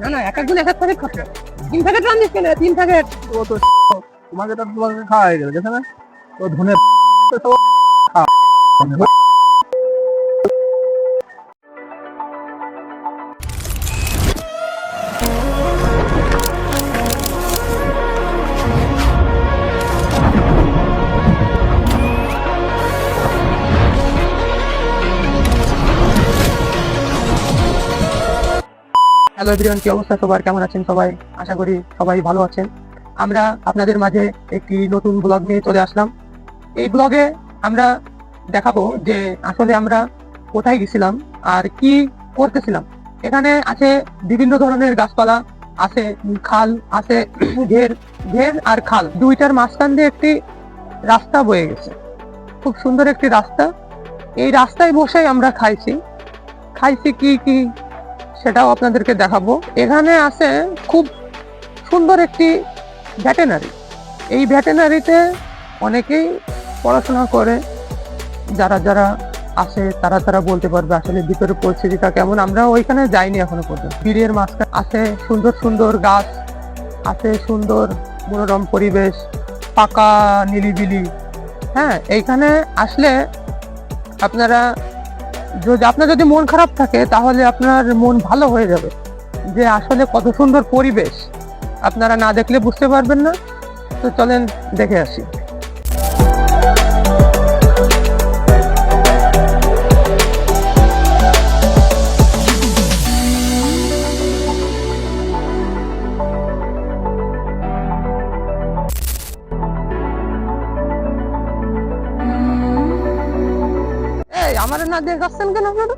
না না, এক একজন এক এক প্যাকেট খাচ্ছে তিন প্যাকেট রান্ধিস কেন? তিন প্যাকেট। ও তো তোমাকে তো তোমাকে খাওয়া হয়ে গেল, দেখে না? ও ধনে হ্যালো এভরিওয়ান কি অবস্থা সবার? কেমন আছেন সবাই? আশা করি সবাই ভালো আছেন। আমরা আপনাদের মাঝে একটি নতুন ব্লগ নিয়ে চলে আসলাম। এই ব্লগে আমরা দেখাবো যে আসলে আমরা কোথায় গেছিলাম আর কি করতেছিলাম। এখানে আছে বিভিন্ন ধরনের গাছপালা, আছে খাল, আছে ঘের ঘের আর খাল। দুইটার মাঝখান দিয়ে একটি রাস্তা বয়ে গেছে। খুব সুন্দর একটি রাস্তা। এই রাস্তায় বসেই আমরা খাইছি। খাইছি কি কি সেটাও আপনাদেরকে দেখাবো। এখানে আছে খুব সুন্দর একটি ভ্যাটেনারি। এই ভ্যাটেনারিতে অনেকেই পড়াশোনা করে। যারা যারা আসে, তারা তারা বলতে পারবে আসলে ভিতরে পরিস্থিতিটা কেমন। আমরা ওইখানে যাইনি এখনও পর্যন্ত। বীরের মাঝখানে আছে সুন্দর সুন্দর গাছ আছে সুন্দর মনোরম পরিবেশ, পাকা নিলিবিলি হ্যাঁ এইখানে আসলে আপনারা যদি আপনার যদি মন খারাপ থাকে, তাহলে আপনার মন ভালো হয়ে যাবে। যে আসলে কত সুন্দর পরিবেশ। আপনারা না দেখলে বুঝতে পারবেন না। তো চলেন দেখে আসি। আমার না দেখে আসছেন কেন আপনারা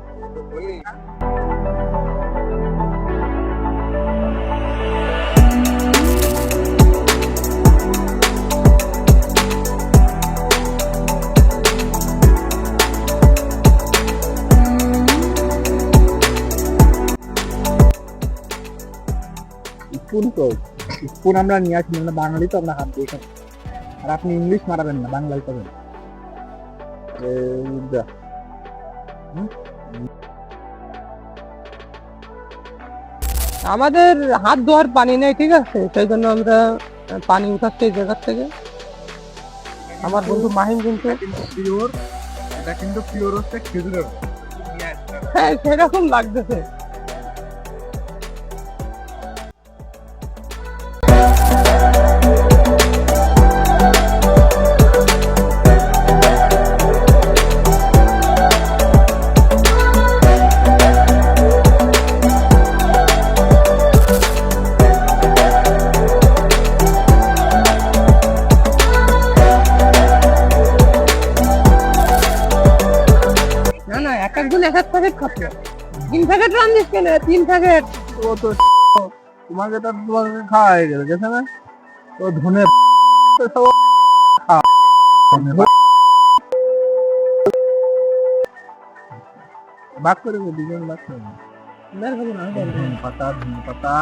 তো স্পুন আমরা নিয়ে আসি না বাঙালি তো আমরা হাত দিয়ে আর আপনি ইংলিশ মারাবেন না, বাংলায় পাবেন। আমাদের হাত ধোয়ার পানি নেই ঠিক আছে? সেই জন্য আমরা পানি উঠাচ্ছি এই জায়গার থেকে। আমার বন্ধু মাহিম কিন্তু পিওর এটা কিন্তু পিওর হচ্ছে খেজুরের হ্যাঁ সেরকম লাগতেছে। না না এক এক প্যাকেট খাচ্ছে তিন প্যাকেট রান্ধিস কেন? তিন প্যাকেট। ও তো তোমাকে তো তোমাকে খাওয়া হয়ে গেল দেখে না ও ধনে ভাগ করে দুজন ভাগ করে পাতা, ধনে পাতা।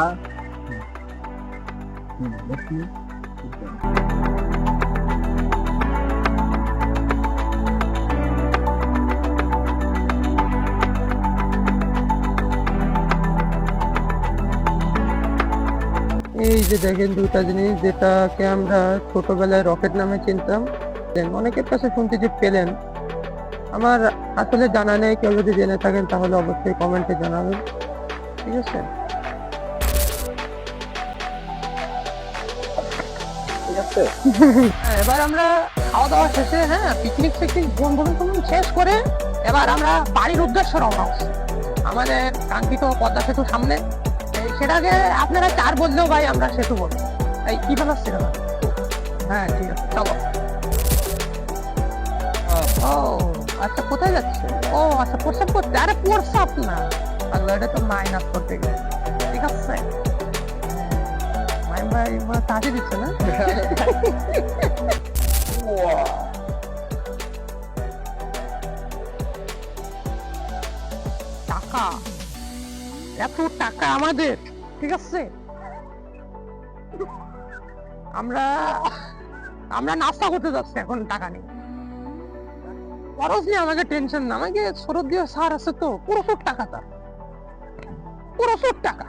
হুম, যে দেখেন দুটা জিনিস যেটাকে আমরা ছোটবেলায় রকেট নামে চিনতাম অনেকের কাছে শুনতে যে পেলেন। আমার আসলে জানা নেই কেউ যদি জেনে থাকেন তাহলে অবশ্যই কমেন্টে জানাবেন। ঠিক আছে? হ্যাঁ, এবার আমরা খাওয়া দাওয়া শেষে হ্যাঁ পিকনিক ফিকনিক বন্ধু শেষ করে এবার আমরা বাড়ির উদ্দেশ্যে রওনা আমাদের কাঙ্ক্ষিত পদ্মা সেতু সামনে। সেটাকে আপনারা চার বললেও ভাই আমরা সেতু বলব। এই, কি বানাচ্ছে না হ্যাঁ ঠিক আছে, চলো। ও আচ্ছা কোথায় যাচ্ছে ও আচ্ছা প্রস্রাব করতে। আরে প্রস্রাব না। আল্লাহ এটা তো মাইনাস করতে গেলে। ঠিক আছে। মাইন ভাই তাকে দিচ্ছে না? এত টাকা আমাদের, ঠিক আছে? আমরা আমরা নাস্তা করতে যাচ্ছি এখন, টাকা নেই খরচ নিয়ে আমাকে টেনশন না, আমাকে শরৎ দিয়ে সার আছে তো প্রচুর টাকা তার। প্রচুর টাকা।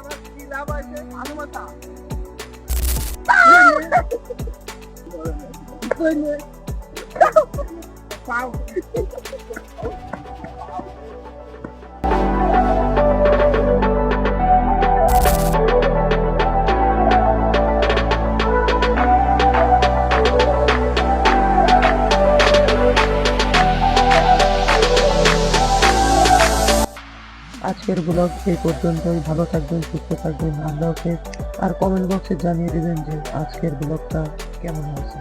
আমার, কি লাভ আছে? Quên rồi. Sao? আজকের ব্লগ এই পর্যন্তই। ভালো থাকবেন, সুস্থ থাকবেন। আল্লাহ হাফেজ আর কমেন্ট বক্সে জানিয়ে দেবেন যে আজকের ব্লগটা কেমন হয়েছে।